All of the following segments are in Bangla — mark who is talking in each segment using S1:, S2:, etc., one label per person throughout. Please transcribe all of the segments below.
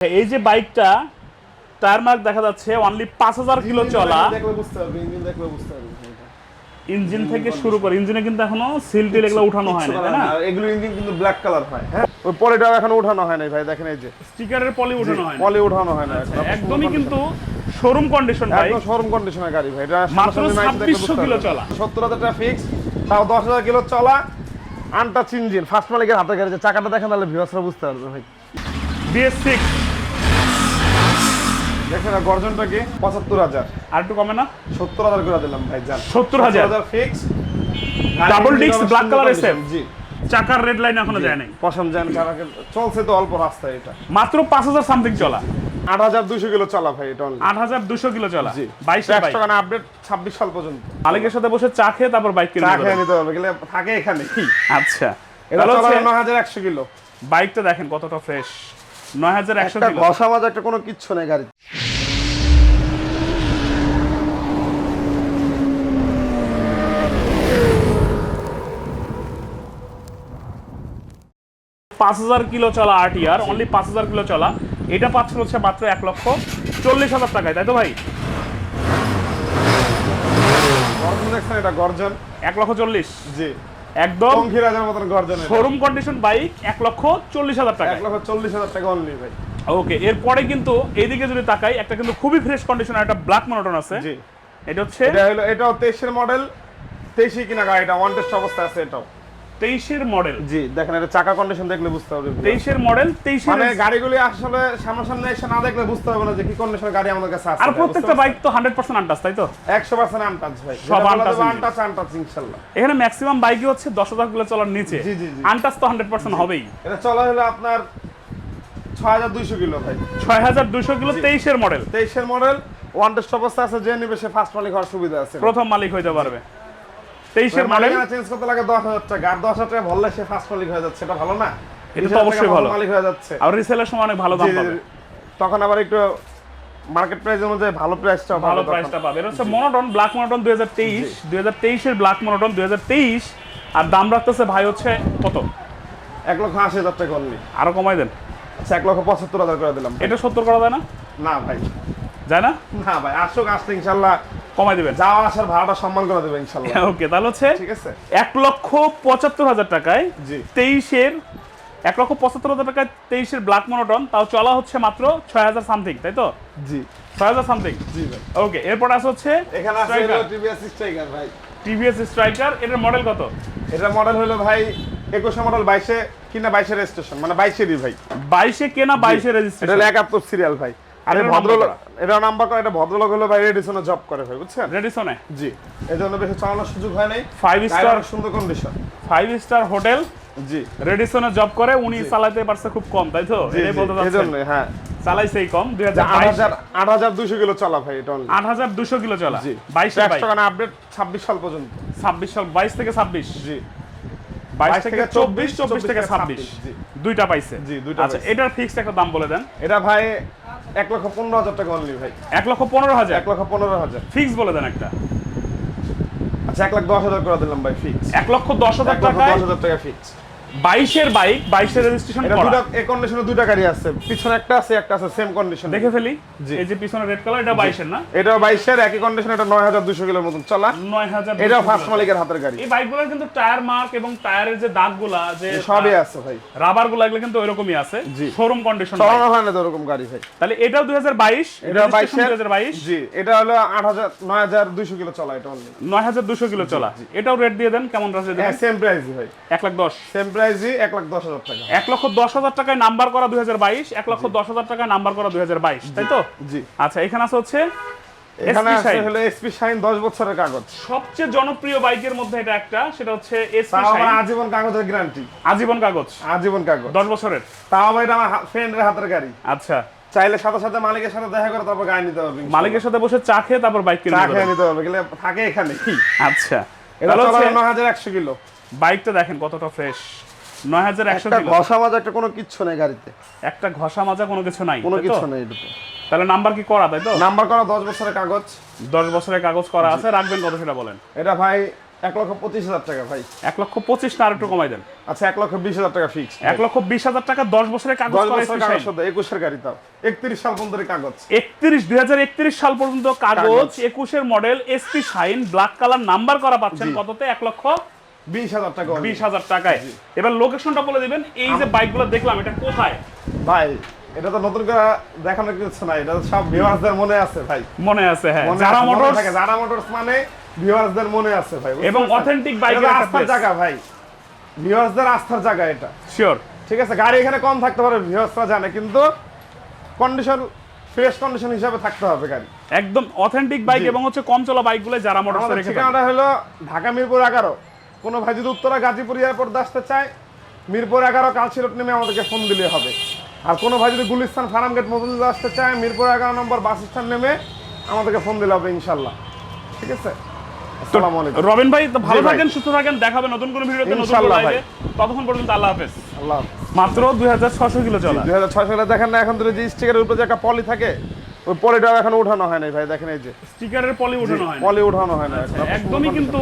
S1: এই যে বাইকটা টায়ার মার্ক দেখা যাচ্ছে অনলি পাঁচ হাজার কিলো চলা।
S2: ইঞ্জিন বুঝতে পারবে
S1: ইঞ্জিন থেকে শুরু করে ইঞ্জিনে কিন্তু এখনও সিল টিল এগুলো উঠানো হয় না তাই না।
S2: এগুলো ইঞ্জিন কিন্তু ব্ল্যাক কালার হয় হ্যাঁ? ওই পলিটাও এখন উঠানো হয় না ভাই দেখেন এই যে।
S1: স্টিকারের পলি উঠানো হয়
S2: পলি উঠানো হয় না
S1: একদমই কিন্তু শোরুম কন্ডিশন ভাই।
S2: একদম শোরুম কন্ডিশনের গাড়ি ভাই এটা
S1: মাত্র 2600 কিলো চলা।
S2: সত্তর হাজার টাকা ফিক্স তাও দশ হাজার কিলো চলা আনটাচ ইঞ্জিন ফার্স্ট মালিকের হাতে গাড়ি যে চাকাটা দেখেন তাহলে ভিউসরা বুঝতে পারবে ভাই।
S1: বিএস সিক্স
S2: দেখেন গর্জনটা কি? পঁচাত্তর হাজার।
S1: আর একটু কমে না?
S2: সত্তর হাজার করে দিলাম ভাই জান
S1: 70,000
S2: হাজার। Fix
S1: Double disc black color SF?
S2: জি।
S1: চাকার রেড লাইন এখনও যায় নাই।
S2: পছন্দ জান কারণ চলছে তো অল্প রাস্তায় এটা।
S1: মাত্র পাঁচ হাজার সামথিং চলা।
S2: আট হাজার দুশো কিলো চলা ভাই এটা
S1: আট হাজার দুশো কিলো চলা। বাইশে
S2: টাকা আপডেট ছাব্বিশ সাল পর্যন্ত।
S1: মালিকের সাথে বসে চা খেয়ে তারপর বাইক কিনে
S2: চা খেয়ে নিতে হবে গেলে থাকে এখানে।
S1: আচ্ছা।
S2: এটা চলা নয় হাজার একশো কিলো।
S1: বাইকটা দেখেন কতটা ফ্রেশ নয় হাজার একশো
S2: একটা
S1: কিলো।
S2: ঘষা মাজা একটা কোনো কিচ্ছু নেই গাড়ি
S1: পাঁচ হাজার কিলো চলা আরটিআর অনলি পাঁচ হাজার কিলো চলা। এটা পাচ্ছেন হচ্ছে মাত্র এক লক্ষ চল্লিশ হাজার টাকায় তাই তো ভাই?
S2: গর্জন দেখছেন এটা গর্জন।
S1: এক লক্ষ চল্লিশ?
S2: জি।
S1: একদম
S2: পঙ্খিরাজের মতন গর্জন।
S1: শোরুম কন্ডিশন বাইক এক লক্ষ চল্লিশ হাজার টাকা।
S2: এক লক্ষ চল্লিশ হাজার টাকা অনলি ভাই।
S1: ওকে এরপরে কিন্তু এইদিকে যদি তাকাই একটা কিন্তু খুবই ফ্রেশ কন্ডিশন একটা ব্ল্যাক মনোটন আছে। এটা হচ্ছে
S2: এটা হলো এটাও তেইশের মডেল তেইশে কিনা গাড়িটা ওয়ান টেস্ট অবস্থা আছে এটাও।
S1: তেইশের মডেল
S2: জি দেখেন এটা চাকা কন্ডিশন দেখলে বুঝতে হবে।
S1: তেইশের মডেল তেইশের
S2: মানে গাড়িগুলি আসলে সামনাসামনি এসে না দেখলে বুঝতে হবে না যে কি কন্ডিশনের গাড়ি আমাদের কাছে আছে।
S1: আর প্রত্যেকটা বাইক তো হান্ড্রেড পার্সেন্ট আনটাস তাই তো?
S2: একশো পার্সেন্ট ভাই।
S1: সব
S2: ইনশাল্লাহ।
S1: এখানে ম্যাক্সিমাম বাইকই হচ্ছে দশ হাজার কিলো চলার নিচে।
S2: জি, জি, জি।
S1: আনটাস তো হান্ড্রেড পার্সেন্ট হবেই।
S2: এটা চলা হলো আপনার ছয় হাজার দুইশো কিলো ভাই।
S1: ছয় হাজার দুশো কিলো তেইশের মডেল
S2: তেইশের মডেল ওয়ান অবস্থা আছে যে নিবে সে ফার্স্ট মালিক হওয়ার সুবিধা আছে।
S1: প্রথম মালিক হইতে পারবে। তেইশের মডেল
S2: মালিকানা চেঞ্জ করতে লাগে দশ হাজার টাকা। আর দশ হাজার টাকা ভরলে সে ফার্স্ট মালিক হয়ে যাচ্ছে। এটা ভালো না?
S1: এটা তো অবশ্যই ভালো।
S2: মালিক হয়ে যাচ্ছে।
S1: আর রিসেলের সময় অনেক ভালো দাম পাবে।
S2: তখন আবার একটু মার্কেট প্রাইস অনুযায়ী ভালো প্রাইসটা
S1: ভালো প্রাইসটা পাবে। এটা হচ্ছে মনোটন ব্ল্যাক মনোটন দুই হাজার তেইশ। দুই হাজার তেইশের ব্ল্যাক মনোটন দুই হাজার তেইশ। আর দাম রাখতেছে ভাই হচ্ছে কত?
S2: এক লক্ষ আশি হাজার টাকা অনলি
S1: আরও কমাই দেন।
S2: আচ্ছা এক লক্ষ পঁচাত্তর হাজার করে দিলাম
S1: এটা সত্তর করা যায় না?
S2: না ভাই।
S1: যায় না?
S2: না ভাই আসুক আসলে ইনশাল্লাহ
S1: কমাই দিবেন।
S2: যাওয়া আসার ভাড়াটা সম্মান করে দেবে ইনশাল্লাহ।
S1: ওকে তাহলে হচ্ছে
S2: ঠিক আছে?
S1: এক লক্ষ পঁচাত্তর হাজার টাকায়
S2: জি।
S1: তেইশের এক লক্ষ পঁচাত্তর হাজার টাকায় তেইশের ব্ল্যাক মনোটন তাও চলা হচ্ছে মাত্র ছয় হাজার সামথিং তাই তো?
S2: জি।
S1: ছয় হাজার সামথিং
S2: জি ভাই।
S1: ওকে এরপর আছে হচ্ছে
S2: এখানে আছে টিভিএস স্ট্রাইকার ভাই।
S1: টিভিএস স্ট্রাইকার এটার মডেল কত?
S2: এটা মডেল হলো ভাই একুশে মডেল বাইশে কিনা বাইশে রেজিস্ট্রেশন মানে বাইশেরই ভাই।
S1: বাইশে কেনা বাইশে
S2: এটা
S1: রেজিস্ট্রেশন
S2: হলো একাত্তর সিরিয়াল ভাই। আর ভদ্রলোক এটা নাম্বার করা এটা ভদ্রলোক হলো ভাই রেডিসনে জব করে ভাই বুঝছেন?
S1: রেডিসনে
S2: জি। এই জন্য বেশি চালানোর সুযোগ হয় নাই।
S1: ফাইভ স্টার
S2: সুন্দর কন্ডিশন
S1: ফাইভ স্টার হোটেল
S2: জি।
S1: রেডিসনে জব করে উনি চালাতে পারছে খুব কম তাই তো? এটাই বলতে চাচ্ছেন।
S2: হ্যাঁ।
S1: চালাইছেই কম দুই
S2: যে
S1: হাজার
S2: আট হাজার আট হাজার দুশো কিলো চলা ভাই এটা only।
S1: আট হাজার দুশো কিলো চলা।
S2: জি।
S1: বাইশে
S2: একশো
S1: বাইশ।
S2: টাকা আপডেট ছাব্বিশ সাল পর্যন্ত।
S1: ছাব্বিশ সাল বাইশ থেকে ছাব্বিশ।
S2: জি।
S1: বাইশ
S2: 22
S1: থেকে
S2: থেকে
S1: চব্বিশ
S2: 24,
S1: চব্বিশ থেকে
S2: 24
S1: ছাব্বিশ।
S2: জি।
S1: দুইটা পাইছে।
S2: জি, দুইটা
S1: আচ্ছা। এটার ফিক্সড একটা দাম বলে দেন।
S2: এটা ভাই এক লক্ষ পনেরো হাজার টাকা অনলি ভাই।
S1: এক লক্ষ পনেরো হাজার?
S2: এক লক্ষ পনেরো হাজার।
S1: ফিক্স বলে দেন একটা।
S2: আচ্ছা এক লাখ দশ হাজার করে দিলাম ভাই ফিক্স
S1: এক লক্ষ দশ হাজার টাকা
S2: দশ হাজার টাকা ফিক্স
S1: বাইশের বাইক বাইশের রেজিস্ট্রেশন করা।
S2: এই কন্ডিশনে দুইটা গাড়ি আছে। পিছনে একটা আছে একটা আছে সেম কন্ডিশন
S1: দেখে ফেলি। এই যে পিছনে রেড কালার এটা বাইশের না?
S2: এটা বাইশের একই কন্ডিশন এটা নয় হাজার দুশো কিলোর মতন। চলা।
S1: নয় হাজার
S2: এটা ফার্স্ট মালিকের হাতের গাড়ি।
S1: এই বাইকগুলোর কিন্তু টায়ার মার্ক এবং টায়ারের যে দাগগুলা যে
S2: সবই আছে ভাই।
S1: রাবারগুলা এগুলো কিন্তু ওইরকমই আছে। শোরুম কন্ডিশন
S2: চালানো হয় না ওরকম গাড়ি ভাই।
S1: তাহলে এটাও দুই হাজার বাইশ
S2: এটা বাইশের।
S1: দুই হাজার বাইশ।
S2: জি এটা হলো আট হাজার নয় হাজার দুইশো কিলো চলা এটা
S1: নয় হাজার দুশো কিলো চলা। এটাও রেট দিয়ে দেন কেমন রাখছে
S2: সেম প্রাইসই ভাই।
S1: এক লাখ দশ।
S2: সেম প্রাইসই এক লাখ দশ হাজার টাকা।
S1: এক লক্ষ দশ হাজার টাকায় নাম্বার করা দুই হাজার বাইশ এক লক্ষ দশ হাজার টাকায় নাম্বার করা দুই হাজার বাইশ তাই তো?
S2: জি।
S1: আচ্ছা এখানে আছে হচ্ছে
S2: এখানে আছে হলো এসপি শাইন দশ বছরের কাগজ।
S1: সবচেয়ে জনপ্রিয় বাইকের মধ্যে এটা একটা সেটা হচ্ছে এসপি
S2: আমার
S1: শাইন।
S2: আজীবন কাগজের গ্যারান্টি
S1: আজীবন কাগজ।
S2: আজীবন কাগজ।
S1: দশ বছরের।
S2: তাও আবার এটা আমার ফ্রেন্ডের হাতের গাড়ি।
S1: আচ্ছা।
S2: চাইলে সাথে সাথে মালিকের সাথে দেখা করে তারপর গাড়ি নিতে হবে
S1: মালিকের সাথে বসে চা খেয়ে তারপর বাইক কিনে
S2: চা খেয়ে নিতে হবে গেলে থাকে এখানে।
S1: আচ্ছা।
S2: এটা চলা
S1: হচ্ছে
S2: নয় হাজার একশো কিলো।
S1: বাইকটা দেখেন কতটা ফ্রেশ নয় হাজার একশো
S2: ঘষা মাজা একটা কোনো কিচ্ছু নেই গাড়িতে।
S1: একটা ঘষা মাজা কোনো কিছু নাই
S2: কোনো কিছু নেই এটাতে।
S1: তাহলে নাম্বার কি করা তাই তো?
S2: নাম্বার করা দশ বছরের কাগজ।
S1: দশ বছরের কাগজ করা আছে রাখবেন কত সেটা বলেন?
S2: এটা ভাই এক লক্ষ পঁচিশ হাজার টাকা ভাই।
S1: এক লক্ষ পঁচিশ না আর একটু কমাই দেন।
S2: আচ্ছা এক লক্ষ বিশ হাজার টাকা ফিক্স
S1: এক লক্ষ বিশ হাজার টাকা দশ বছরের কাগজ
S2: একুশের গাড়ি তাও। একত্রিশ সাল পর্যন্ত কাগজ।
S1: একত্রিশ দুই হাজার একত্রিশ সাল পর্যন্ত কাগজ। একুশের model SP shine black colour number করা পাচ্ছেন। কততে? এক লক্ষ
S2: বিশ হাজার টাকা
S1: বিশ হাজার টাকায়। এবার লোকেশনটা বলে দিবেন এই যে বাইকগুলো দেখলাম এটা কোথায়?
S2: ভাই এটা তো নতুন করে কিছু নাই এটা তো সব ভিউয়ার্সদের মনে আছে ভাই।
S1: মনে আছে হ্যাঁ। যারা মোটরস
S2: যারা মোটরস মানে ভিউয়ার্সদের মনে আছে ভাই
S1: এবং
S2: পারছেন?
S1: বাইকের
S2: আস্থার জায়গা ভাই ভিউয়ার্সদের আস্থার জায়গা এটা।
S1: শিওর
S2: ঠিক আছে গাড়ি এখানে কম থাকতে পারে ভিউয়ার্সরা জানে কিন্তু কন্ডিশন ফ্রেশ কন্ডিশন হিসাবে থাকতে হবে গাড়ি।
S1: একদম অথেন্টিক বাইক এবং হচ্ছে কম চলা বাইকগুলো যারা মোটরস রেখে
S2: ঠিকানাটা হলো ঢাকা মিরপুর এগারো। কোনো ভাই যদি উত্তরা গাজীপুর এয়ারপোর্ট আসতে চায় মিরপুর এগারো কালচিরট নেমে আমাদেরকে ফোন দিলে হবে। আর কোনো ভাই যদি গুলিস্তান ফার্ম গেট মজুদ আসতে চায় মিরপুর এগারো নম্বর বাস স্ট্যান্ড নেমে আমাদেরকে ফোন দিলে হবে ইনশাল্লাহ। ঠিক আছে? আসসালামু আলাইকুম।
S1: রবিন ভাই ভালো থাকেন সুস্থ থাকেন দেখাবে নতুন কোনো ভিডিওতে নতুন লাইভে ততক্ষণ পর্যন্ত আল্লাহ হাফেজ।
S2: আল্লাহ
S1: মাত্র দুই হাজার ছশো কিলো চলা।
S2: দুই হাজার সালে দেখেন না এখন ধরে যে স্টিকারের উপরে যে একটা পলি থাকে ওই পলিটাও এখন উঠানো হয় নাই ভাই দেখেন এই যে।
S1: স্টিকারের পলি উঠানো হয়
S2: পলি উঠানো হয় না
S1: একদমই কিন্তু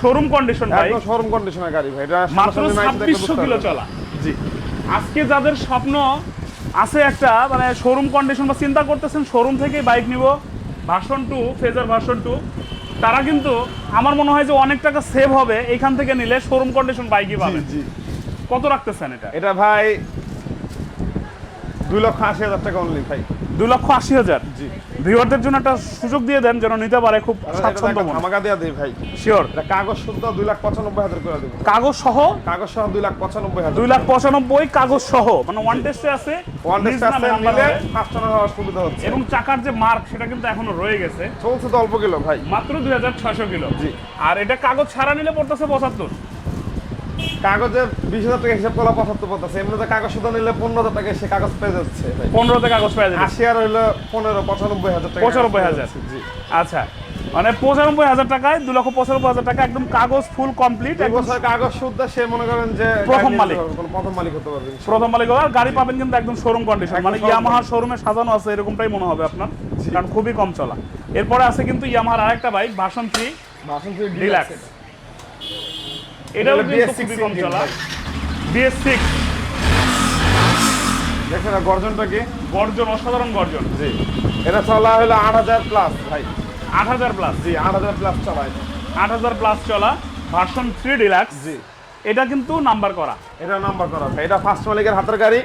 S1: শোরুম কন্ডিশন ভাই।
S2: শোরুম কন্ডিশনের গাড়ি ভাই এটা
S1: মাত্র
S2: সরাসরি nice দেখে
S1: ছাব্বিশশো
S2: বুঝতে
S1: কিলো চলা।
S2: জি।
S1: আজকে যাদের স্বপ্ন আছে একটা মানে শোরুম কন্ডিশন বা চিন্তা করতেছেন শোরুম থেকেই বাইক নিব version two Fazer version two তারা কিন্তু আমার মনে হয় যে অনেক টাকা সেভ হবে এখান থেকে নিলে শোরুম কন্ডিশন বাইকই পাবেন।
S2: জি।
S1: কত রাখতেছেন এটা?
S2: এটা ভাই দুই লক্ষ আশি হাজার টাকা অনলি ভাই।
S1: দুই লক্ষ আশি হাজার?
S2: জি।
S1: ভিউয়ারদের জন্য একটা সুযোগ দিয়ে দেন যেন নিতে পারে খুব স্বাচ্ছন্দ্য মনে।
S2: ধামাকা দেওয়া দিই ভাই।
S1: শিওর
S2: এটা কাগজ শুদ্ধ দুই লাখ পঁচানব্বই হাজার করে দেবো।
S1: কাগজ সহ?
S2: কাগজ সহ দুই লাখ পঁচানব্বই হাজার।
S1: দুই লাখ পঁচানব্বই কাগজ সহ। মানে ওয়ান টেস্টে আছে
S2: ওয়ান
S1: নামে নাম্বার
S2: নিলে। ফার্স্ট হওয়ার সুবিধা হচ্ছে।
S1: এবং চাকার যে মার্ক সেটা কিন্তু এখনও রয়ে গেছে।
S2: চলছে তো অল্প কিলো ভাই।
S1: মাত্র দুই হাজার ছয়শো কিলো।
S2: জি।
S1: আর এটা কাগজ ছাড়া নিলে পড়তেছে পঁচাত্তর।
S2: কাগজে বিশ হাজার টাকা হিসাব করা পঁচাত্তর পড়তেছে এমনিতে কাগজ শুদ্ধ নিলে পনেরো হাজার টাকা সে কাগজ পেয়ে যাচ্ছে। ভাই
S1: পনেরোতে কাগজ পেয়ে যাবে।
S2: আশি আর হইল পনেরো পঁচানব্বই হাজার টাকা।
S1: পঁচানব্বই হাজার।
S2: জি
S1: আচ্ছা। মানে পঁচানব্বই হাজার টাকায় দু লক্ষ পঁচানব্বই হাজার টাকা একদম কাগজ ফুল কমপ্লিট
S2: কাগজ শুদ্ধ সে মনে করেন যে
S1: প্রথম মালিক।
S2: প্রথম মালিক হতে পারবে ইনশাআল্লাহ।
S1: প্রথম মালিক আর গাড়ি পাবেন কিন্তু একদম শোরুম কন্ডিশন মানে ইয়ামাহার শোরুমে সাজানো আছে এরকমটাই মনে হবে আপনার কারণ খুবই কম চলা। এরপরে আছে কিন্তু ইয়ামাহার আরেকটা bike version three
S2: version three deluxe
S1: এটাও কিন্তু
S2: BS6
S1: খুবই কম চলা বিএস সিক্স
S2: দেখছেন না গর্জনটা কি?
S1: গর্জন অসাধারণ গর্জন।
S2: জি। এটা চলা হলো আট হাজার প্লাস ভাই।
S1: আট হাজার প্লাস
S2: জি আট হাজার প্লাস চলায়।
S1: আট হাজার প্লাস চলা ভার্সন থ্রি ডিলাক্স
S2: জি।
S1: এটা কিন্তু নাম্বার করা।
S2: এটা নাম্বার করা এটা ফার্স্ট মালিকের হাতের গাড়ি।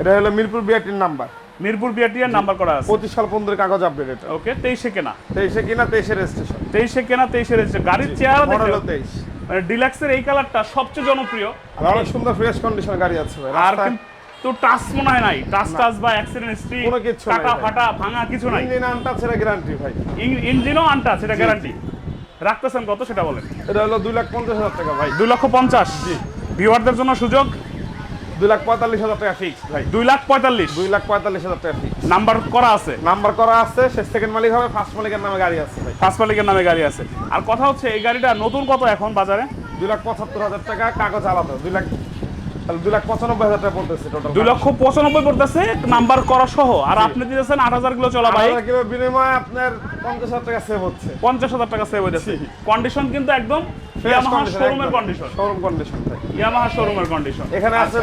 S2: এটা হলো মিরপুর বিআরটির নাম্বার
S1: মিরপুর বিআরটিএর নাম্বার করা আছে।
S2: পঁচিশ সাল পনেরো কাগজ আপডেট এটা।
S1: ওকে তেইশে কেনা।
S2: তেইশে কিনা তেইশে রেজিস্ট্রেশন
S1: তেইশে কেনা তেইশে রেজিস্ট্রেশন গাড়ির চেহারা দেখলে
S2: হলো তেইশ।
S1: মানে ডিলাক্সের এই কালারটা সবচেয়ে জনপ্রিয়।
S2: আর অনেক সুন্দর ফ্রেশ কন্ডিশন গাড়ি আছে ভাই।
S1: আর কিন্তু টাচ মনে হয় নাই। টাচ টাচ বা অ্যাক্সিডেন্ট হিস্ট্রি
S2: কোনো নাই
S1: কাটা ফাটা ভাঙা কিছু নাই।
S2: ইঞ্জিন আনটা ছেড়ে গ্যারান্টি ভাই।
S1: ইঞ্জিনও আনটা এটা গ্যারান্টি রাখতেছেন কত সেটা বলেন।
S2: এটা হলো দুই লাখ পঞ্চাশ হাজার টাকা ভাই।
S1: দুই লক্ষ পঞ্চাশ। ভিউয়ারদের জন্য সুযোগ।
S2: দুই লাখ পঁয়তাল্লিশ হাজার টাকা ফিক্স ভাই।
S1: দুই লাখ পঁয়তাল্লিশ?
S2: দুই লাখ পঁয়তাল্লিশ হাজার টাকা ফিক্স
S1: নাম্বার করা আছে?
S2: নাম্বার করা আছে সে সেকেন্ড মালিক হবে ফার্স্ট মালিকের নামে গাড়ি আছে ভাই।
S1: ফার্স্ট মালিকের নামে গাড়ি আছে। আর কথা হচ্ছে এই গাড়িটা নতুন কত এখন বাজারে?
S2: দুই লাখ পঁচাত্তর হাজার টাকা কাগজ আলাদা। দুই লাখ দুই লাখ পঁচানব্বই হাজার টাকা পড়তেছে টোটাল
S1: দুই লক্ষ পঁচানব্বই পড়তেছে নাম্বার করা সহ। আর আপনি দিতেছেন আট হাজার কিলো চলা বাইক
S2: কিলো বিনিময়ে আপনার পঞ্চাশ হাজার টাকা সেভ হচ্ছে।
S1: পঞ্চাশ হাজার টাকা সেভ হয়েছে কন্ডিশন কিন্তু একদম ইয়ামাহা শোরুমের কন্ডিশন
S2: শোরুম কন্ডিশন
S1: ইয়ামাহা শোরুমের কন্ডিশন
S2: এখানে আছে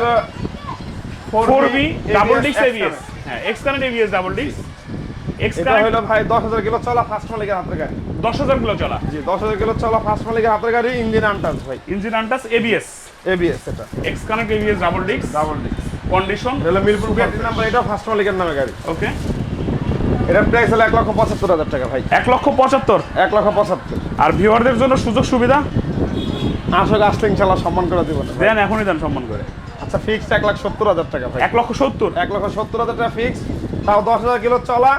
S1: ফোর বি ডাবল এবিএস হ্যাঁ এক্সকানেট এবিএস ডাবল ডিক্স
S2: এটা
S1: এক্সকানেট
S2: হলো ভাই দশ হাজার কিলো চলা ফার্স্ট মালিকের হাতের গাড়ি।
S1: কিলো চলা।
S2: জি কিলো চলা ফার্স্ট মালিকের হাতের গাড়ি ইঞ্জিন আনটাচ ভাই।
S1: ইঞ্জিন আনটাস এবিএস
S2: এবিএস এটা।
S1: এক্সকানেট এবিএস ডাবল ডিক্স
S2: ডাবল ডিস্ক
S1: কন্ডিশন
S2: এটা মিরপুর গাড়ির নাম্বার এটা ফার্স্ট মালিকের নামে গাড়ি।
S1: ওকে
S2: এটা প্রাইস হলো এক লক্ষ পঁচাত্তর হাজার টাকা ভাই।
S1: এক লক্ষ পঁচাত্তর?
S2: এক লক্ষ পঁচাত্তর।
S1: আর ভিউয়ারদের জন্য সুযোগ সুবিধা?
S2: আসলে আসলে ইনশাল্লাহ সম্মান করে দিব।
S1: দেন এখনই দেন সম্মান করে।
S2: আচ্ছা ফিক্সড এক লাখ সত্তর হাজার টাকা ভাই।
S1: এক লক্ষ সত্তর?
S2: এক লক্ষ সত্তর হাজার টাকা ফিক্স তাও দশ হাজার কিলো চলা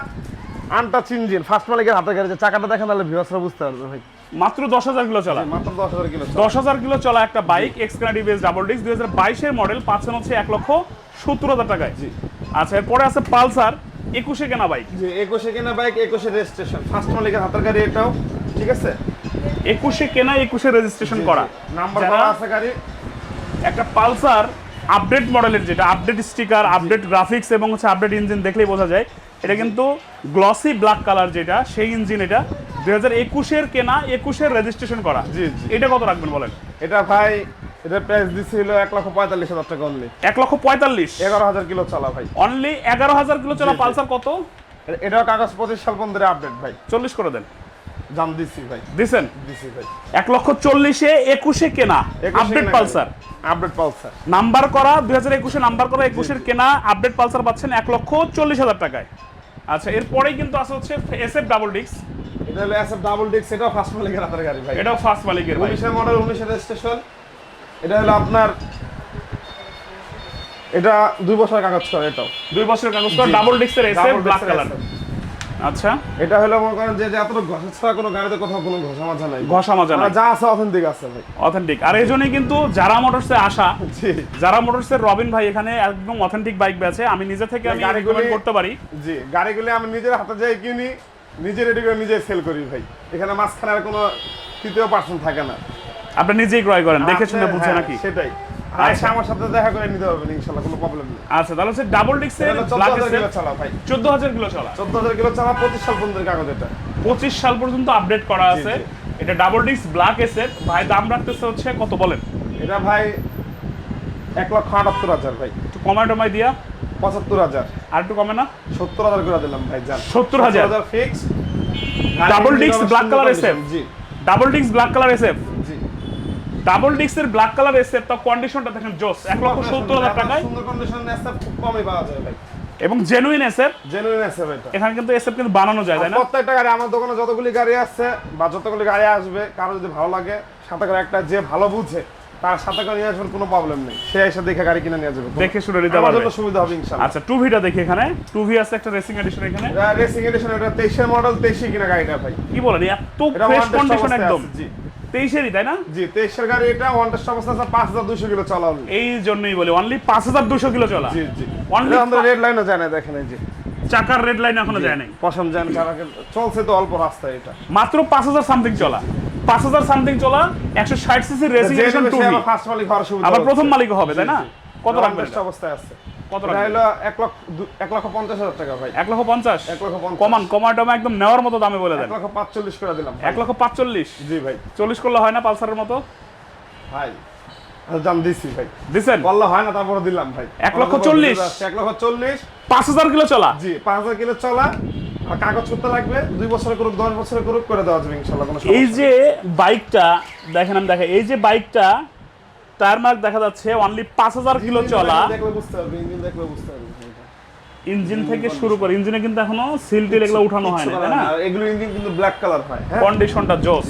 S2: আনটাচ ইঞ্জিন ফার্স্ট মালিকের হাতে গাড়ি চাকাটা দেখেন তাহলে ভিউসরা বুঝতে পারবে ভাই।
S1: মাত্র দশ হাজার কিলো চলা।
S2: মাত্র দশ হাজার কিলো
S1: দশ হাজার কিলো চলা একটা বাইক এক্সকানেট এবিএস ডাবল ডিক্স দুই হাজার বাইশের মডেল পাচ্ছেন হচ্ছে এক লক্ষ সত্তর হাজার টাকায়। আচ্ছা এরপরে আছে পালসার একুশে কেনা বাইক।
S2: একুশে কেনা বাইক একুশে রেজিস্ট্রেশন ফার্স্ট মালিকের হাতের গাড়ি এটাও ঠিক আছে?
S1: একুশে কেনা একুশে রেজিস্ট্রেশন করা।
S2: নাম্বার আছে গাড়ি।
S1: একটা পালসার আপডেট মডেলের যেটা আপডেট স্টিকার আপডেট গ্রাফিক্স এবং হচ্ছে আপডেট ইঞ্জিন দেখলেই বোঝা যায় এটা কিন্তু গ্লসি ব্ল্যাক কালার যেটা সেই ইঞ্জিন এটা দুই হাজার একুশের কেনা একুশের রেজিস্ট্রেশন করা।
S2: জি, জি।
S1: এটা কত রাখবেন বলেন?
S2: এটা ভাই এটা প্রাইস দিছিল এক লক্ষ পঁয়তাল্লিশ হাজার টাকা অনলি
S1: এক লক্ষ পঁয়তাল্লিশ?
S2: এগারো হাজার কিলো চলা ভাই।
S1: অনলি এগারো হাজার কিলো চলা। পালসার কত?
S2: এ- এটাও কাগজ পঁচিশ সাল পর্যন্ত আপডেট ভাই।
S1: চল্লিশ করে দেন।
S2: জাম দিছি ভাই।
S1: দিছেন?
S2: দিছি ভাই।
S1: এক লক্ষ চল্লিশে একুশে কেনা update Pulsar.
S2: Update Pulsar.
S1: Number করা দুই হাজার একুশে নাম্বার করা একুশের কেনা আপডেট পালসার পাচ্ছেন এক লক্ষ চল্লিশ হাজার টাকায়। আচ্ছা এরপরেই কিন্তু আছে হচ্ছে এস এফ ডাবল ডিক্স
S2: এটা হলো এসএফ ডাবল ডিস্ক এটাও ফার্স্ট মালিকের গাড়ি ভাই।
S1: এটাও ফার্স্ট মালিকের ভাই।
S2: উনিশের মডেল উনিশের রেজিস্ট্রেশন এটা হলো আপনার এটা দুই বছর কাগজ করে এটাও।
S1: দুই বছরের কাগজ করা। ডাবল ডিক্সের এস এফ ব্ল্যাক কালার আচ্ছা।
S2: এটা হলো মনে করেন যে এত ঘষা ছাড়া কোনো গাড়িতে কোথাও কোনো ঘষা মাজা নাই।
S1: ঘষা মাজা নাই।
S2: মানে যা আছে অথেন্টিক আছে ভাই।
S1: অথেন্টিক আর এই জন্যই কিন্তু যারা মোটরসে আসা
S2: জি।
S1: যারা মোটরসের রবিন ভাই এখানে একদম অথেন্টিক বাইক বেচে আমি নিজে থেকে আমি রেকমেন্ড করতে পারি।
S2: জি গাড়িগুলি আমি নিজের হাতে যাই কিনি নিজে রেডি করে নিজে সেল করি ভাই। এখানে মাঝখানে আর কোনো তৃতীয় পার্সন থাকে না।
S1: আপনি নিজেই ক্রয় করেন দেখে শুনে বুঝে
S2: হ্যাঁ,
S1: নাকি?
S2: সেটাই।
S1: আচ্ছা।
S2: আমার সাথে দেখা করে নিতে পারবেন ইনশাল্লাহ কোনো প্রবলেম নেই।
S1: আচ্ছা তাহলে হচ্ছে ডাবল ডিক্সের
S2: এটা চোদ্দ
S1: ব্ল্যাক
S2: হাজার কিলো চালা ভাই।
S1: চোদ্দ হাজার কিলো চলা।
S2: চোদ্দ কিলো চালা পঁচিশ সাল পর্যন্ত কাগজ এটা।
S1: পঁচিশ সাল পর্যন্ত আপডেট করা আছে। এটা ডাবল ডিক্স ব্ল্যাক এসের ভাই দাম রাখতেছে হচ্ছে কত বলেন?
S2: এটা ভাই এক লক্ষ আটাত্তর হাজার ভাই।
S1: একটু কমায় টমায় দিয়া।
S2: পঁচাত্তর হাজার।
S1: আর একটু কমে না?
S2: সত্তর হাজার করে দিলাম ভাই যান।
S1: 70,000
S2: fix
S1: Double disc black color SF
S2: জি।
S1: ডাবল ব্ল্যাক কালার এসএফ
S2: জি।
S1: ডাবল ব্ল্যাক কালার এসএফ তার কন্ডিশনটা দেখেন জোস। এক লক্ষ সত্তর হাজার টাকায়।
S2: সুন্দর কন্ডিশন এসএফ খুব কমই পাওয়া যায় ভাই।
S1: এবং জেনুইন এসএফ
S2: জেনুইন এসএফ এটা।
S1: এখানে কিন্তু এসএফ কিন্তু বানানো যায় তাই না?
S2: প্রত্যেকটা গাড়ি আমার দোকানে যতগুলি গাড়ি আসছে বা যতগুলি গাড়ি আসবে কারও যদি ভালো লাগে সাথে করে একটা যে ভালো বুঝে তার সাথে করে নিয়ে আসবেন কোনো প্রবলেম নেই। সে এসে দেখে গাড়ি কিনে নিয়ে যাবে।
S1: দেখে শুনে নিতে পারবে।
S2: জন্য সুবিধা হবে ইনশাআল্লাহ
S1: আচ্ছা টু ভিটা দেখি এখানে। টু ভি আছে একটা রেসিং এডিশন এখানে।
S2: রেসিং এডিশন এটা তেইশের মডেল তেইশে কিনা গাড়িটা ভাই।
S1: কি বলেন এত ফ্রেশ কন্ডিশন একদম।
S2: জি।
S1: তেইশেরই তাই না?
S2: জি তেইশের গাড়ি এটা ওয়ান টেস্ট অবস্থা আছে পাঁচ হাজার দুশো কিলো চলা।
S1: এই জন্যই বলি অনলি পাঁচ হাজার দুশো কিলো চলা।
S2: জি জি। আমাদের রেড লাইনও যায় না দেখেন যে।
S1: চাকার রেড লাইন এখনও যায় নাই।
S2: পশম যান চলছে তো অল্প রাস্তা এটা।
S1: মাত্র পাঁচ হাজার সামথিং চলা। পাঁচ হাজার সামথিং চলা একশো ষাট সিসি রেসিং
S2: ফার্স্ট মালিক হওয়ার সুবিধা
S1: আবার প্রথম মালিকও হবে তাই না। কত রাখবেন?
S2: অবস্থায় আছে।
S1: কত রাখবেন?
S2: এক লক্ষ এক লক্ষ পঞ্চাশ হাজার টাকা ভাই।
S1: এক লক্ষ পঞ্চাশ?
S2: এক লক্ষ
S1: কমান কমার টমা একদম নেওয়ার মতো দামে বলে
S2: এক লক্ষ পাঁচচল্লিশ করে দিলাম
S1: এক লক্ষ পাঁচচল্লিশ?
S2: জি ভাই।
S1: চল্লিশ করলে হয় না পালসারের মতো?
S2: ভাই আচ্ছা, দাম দিছি ভাই।
S1: দিচ্ছেন
S2: বললে হয় না তারপরে দিলাম ভাই।
S1: এক লক্ষ চল্লিশ?
S2: এক লক্ষ চল্লিশ।
S1: পাঁচ হাজার কিলো চলা?
S2: জি পাঁচ হাজার কিলো চলা আর কাগজ করতে লাগবে দুই বছরে করুক দশ বছরে করুক করে দেওয়া যাবে ইনশাল্লাহ কোনো
S1: এই যে বাইকটা দেখেন আমি দেখা এই যে বাইকটা টায়ার মার্ক দেখা যাচ্ছে অনলি পাঁচ হাজার কিলো চলা।
S2: দেখলে বুঝতে পারবে ইঞ্জিন দেখলে বুঝতে পারবে।
S1: ইঞ্জিন থেকে শুরু করে ইঞ্জিনে কিন্তু এখনও সিল টিল এগুলো উঠানো হয় না তাই না?
S2: এগুলো ইঞ্জিন কিন্তু ব্ল্যাক কালার হয় হ্যাঁ?
S1: কন্ডিশনটা জোস।